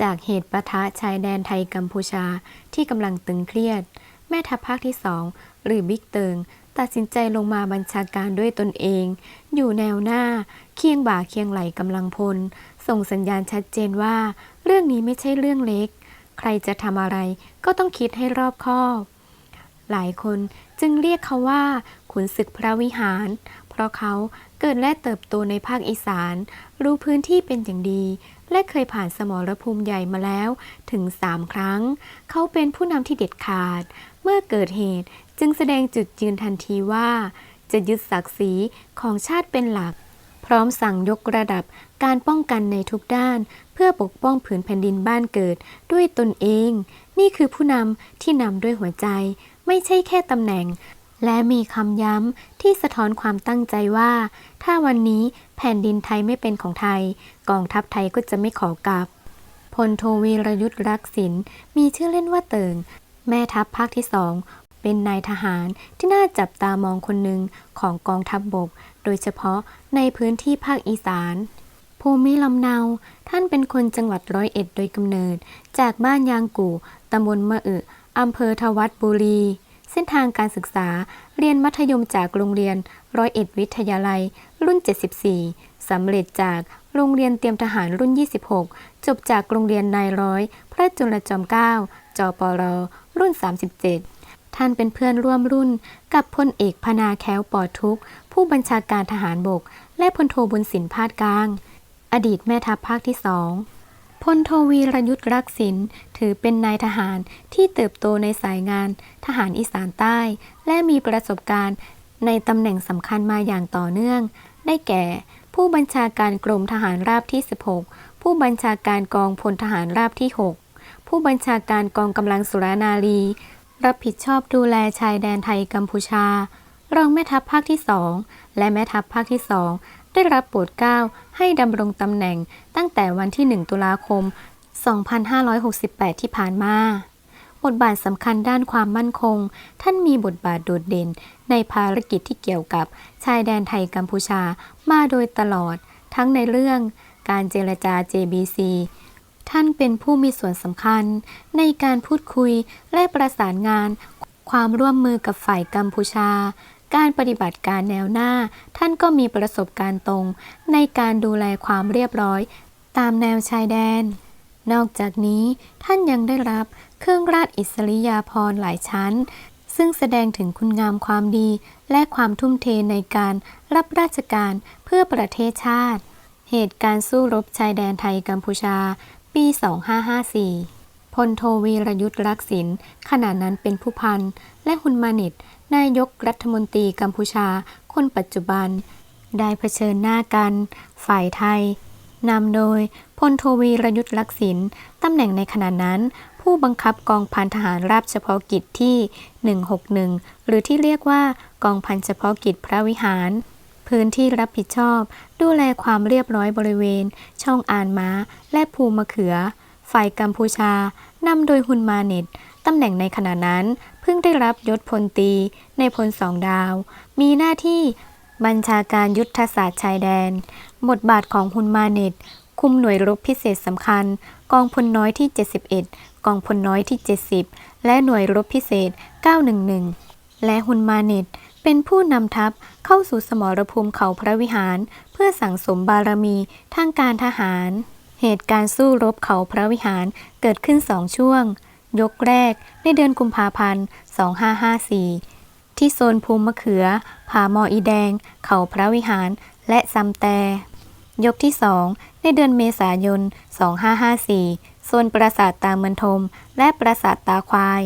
จากเหตุปะทะชายแดนไทยกัมพูชาที่กำลังตึงเครียด แม่ทัพภาคที่สองหรือบิ๊กเติง ตัดสินใจลงมาบัญชาการด้วยตนเอง อยู่แนวหน้า เคียงบ่าเคียงไหลกำลังพล ส่งสัญญาณชัดเจนว่า เรื่องนี้ไม่ใช่เรื่องเล็ก ใครจะทำอะไรก็ต้องคิดให้รอบคอบหลายคนจึงเรียกเขาว่า ขุนศึกพระวิหาร เพราะเขาเกิดและเติบโตในภาคอีสาน รู้พื้นที่เป็นอย่างดี และเคยผ่านสมรภูมิใหญ่มาแล้วถึงสามครั้ง เขาเป็นผู้นำที่เด็ดขาด เมื่อเกิดเหตุจึงแสดงจุดยืนทันทีว่า จะยึดศักดิ์ศรีของชาติเป็นหลัก พร้อมสั่งยกระดับการป้องกันในทุกด้าน เพื่อปกป้องผืนแผ่นดินบ้านเกิดด้วยตนเอง นี่คือผู้นำที่นำด้วยหัวใจ ไม่ใช่แค่ตำแหน่ง และมีคำย้ำที่สะท้อนความตั้งใจว่า ถ้าวันนี้แผ่นดินไทยไม่เป็นของไทย กองทัพไทยก็จะไม่ขอกลับพลโทวีรยุทธ์รักษินมีชื่อเล่นว่าเติง แม่ทัพภาคที่สองเป็นนายทหารที่น่าจับตามองคนหนึ่งของกองทัพบบก โดยเฉพาะในพื้นที่ภาคอีสาน ภูมิลำเนา ท่านเป็นคนจังหวัดร้อยเอ็ดโดยกำเนิด จากบ้านยางกู่ตำบลมะอึอำเภอทวัดบุรี เส้นทางการศึกษาเรียนมัธยมจากโรงเรียนร้อยเอ็ดวิทยาลัย รุ่น 74 สำเร็จจากโรงเรียนเตรียมทหารรุ่น 26 จบจากโรงเรียนนายร้อย พระจุลจอมเกล้าจปร รุ่น 37 ท่านเป็นเพื่อนร่วมรุ่นกับพลเอกพนาแค้วปอดทุก ผู้บัญชาการทหารบก และพลโทบุญสินพาดกลาง อดีตแม่ทัพภาคที่สอง พลโทวีรยุทธรักษินถือเป็นนายทหารที่เติบโตในสายงานทหารอีสานใต้ และมีประสบการณ์ในตำแหน่งสำคัญมาอย่างต่อเนื่อง ได้แก่ ผู้บัญชาการกรมทหารราบที่ 16 ผู้บัญชาการกองพลทหารราบที่ 6 ผู้บัญชาการกองกำลังสุรานารี รับผิดชอบดูแลชายแดนไทยกัมพูชา รองแม่ทัพภาคที่สองและแม่ทัพภาคที่สอง ได้รับโปรดเกล้าให้ดำรงตำแหน่งตั้งแต่วันที่ 1 ตุลาคม 2568 ที่ผ่านมา บทบาทสำคัญด้านความมั่นคง ท่านมีบทบาทโดดเด่น ในภารกิจที่เกี่ยวกับชายแดนไทยกัมพูชามาโดยตลอด ทั้งในเรื่องการเจรจา JBC ท่านเป็นผู้มีส่วนสำคัญ ในการพูดคุยและประสานงานความร่วมมือกับฝ่ายกัมพูชา การปฏิบัติการแนวหน้า ท่านก็มีประสบการณ์ตรง ในการดูแลความเรียบร้อย ตามแนวชายแดน นอกจากนี้ท่านยังได้รับเครื่องราชอิสริยาภรณ์หลายชั้น ซึ่งแสดงถึงคุณงามความดี และความทุ่มเทในการรับราชการเพื่อประเทศชาติ เหตุการณ์สู้รบชายแดนไทยกัมพูชา ปี 2554 พลโทวีรยุทธ์รักษินขณะนั้นเป็นผู้พัน และฮุนมานิตนายกรัฐมนตรีกัมพูชา คนปัจจุบัน ได้เผชิญหน้ากัน ฝ่ายไทยนำโดยพลโทวีรยุทธ์ลักษินตำแหน่งในขณะนั้น ผู้บังคับกองพันทหารราบเฉพาะกิจที่ 161 หรือที่เรียกว่ากองพันเฉพาะกิจพระวิหาร พื้นที่รับผิดชอบ ดูแลความเรียบร้อยบริเวณ ช่องอ่านม้า และภูมะเขือ ฝ่ายกัมพูชานำโดยฮุนมาเน็ตตำแหน่งในขณะนั้น เพิ่งได้รับยศพลตรีในพลสองดาว มีหน้าที่บัญชาการยุทธศาสตร์ชายแดน บทบาทของฮุนมาเน็ต คุมหน่วยรบพิเศษสำคัญ กองพลน้อยที่ 71 กองพลน้อยที่ 70 และหน่วยรบพิเศษ 911 และฮุนมาเน็ตเป็นผู้นำทัพเข้าสู่สมรภูมิเขาพระวิหาร เพื่อสั่งสมบารมีทางการทหาร เหตุการณ์สู้รบเขาพระวิหารเกิดขึ้นสองช่วง ยกแรกในเดือนกุมภาพันธ์ 2554 ที่โซนภูมิมะเขือ ผาหมออีแดง เขาพระวิหาร และซำแต ยกที่2ในเดือนเมษายน 2554 โซนปราสาทตาเมือนทม และปราสาทตาควาย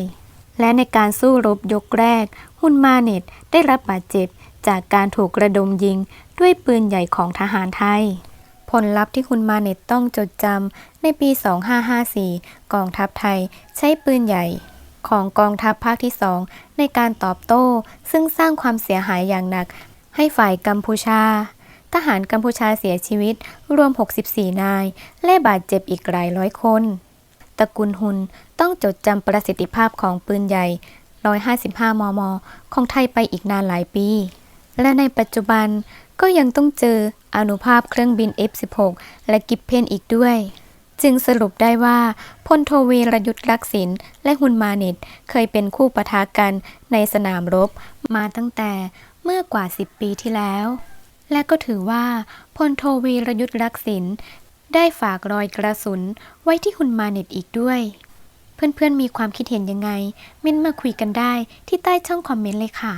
และในการสู้รบยกแรกฮุนมาเน็ตได้รับบาดเจ็บจากการถูกกระดมยิงด้วยปืนใหญ่ของทหารไทย ผลลัพธ์ที่คุณมาเน็ตต้องจดจำในปี 2554 กองทัพไทยใช้ปืนใหญ่ ของกองทัพภาคที่สองในการตอบโต้ ซึ่งสร้างความเสียหายอย่างหนัก ให้ฝ่ายกัมพูชา ทหารกัมพูชาเสียชีวิต รวม 64 นาย และบาดเจ็บอีกหลายร้อยคน ตระกูลหุนต้องจดจำประสิทธิภาพของปืนใหญ่ 155 มม ของไทยไปอีกนานหลายปี และในปัจจุบันก็ยังต้องเจอ อนุภาพเครื่องบิน F-16 และกิบเพนอีกด้วย จึงสรุปได้ว่าพลโทวีรยุทธ์รักษิณและฮุนมาเน็ตเคยเป็นคู่ปะทะกันในสนามรบมาตั้งแต่เมื่อกว่า 10 ปีที่แล้ว และก็ถือว่าพลโทวีรยุทธ์รักษิณได้ฝากรอยกระสุนไว้ที่ฮุนมาเน็ตอีกด้วยเพื่อนๆ มีความคิดเห็นยังไง เม้นมาคุยกันได้ที่ใต้ช่องคอมเมนต์เลยค่ะ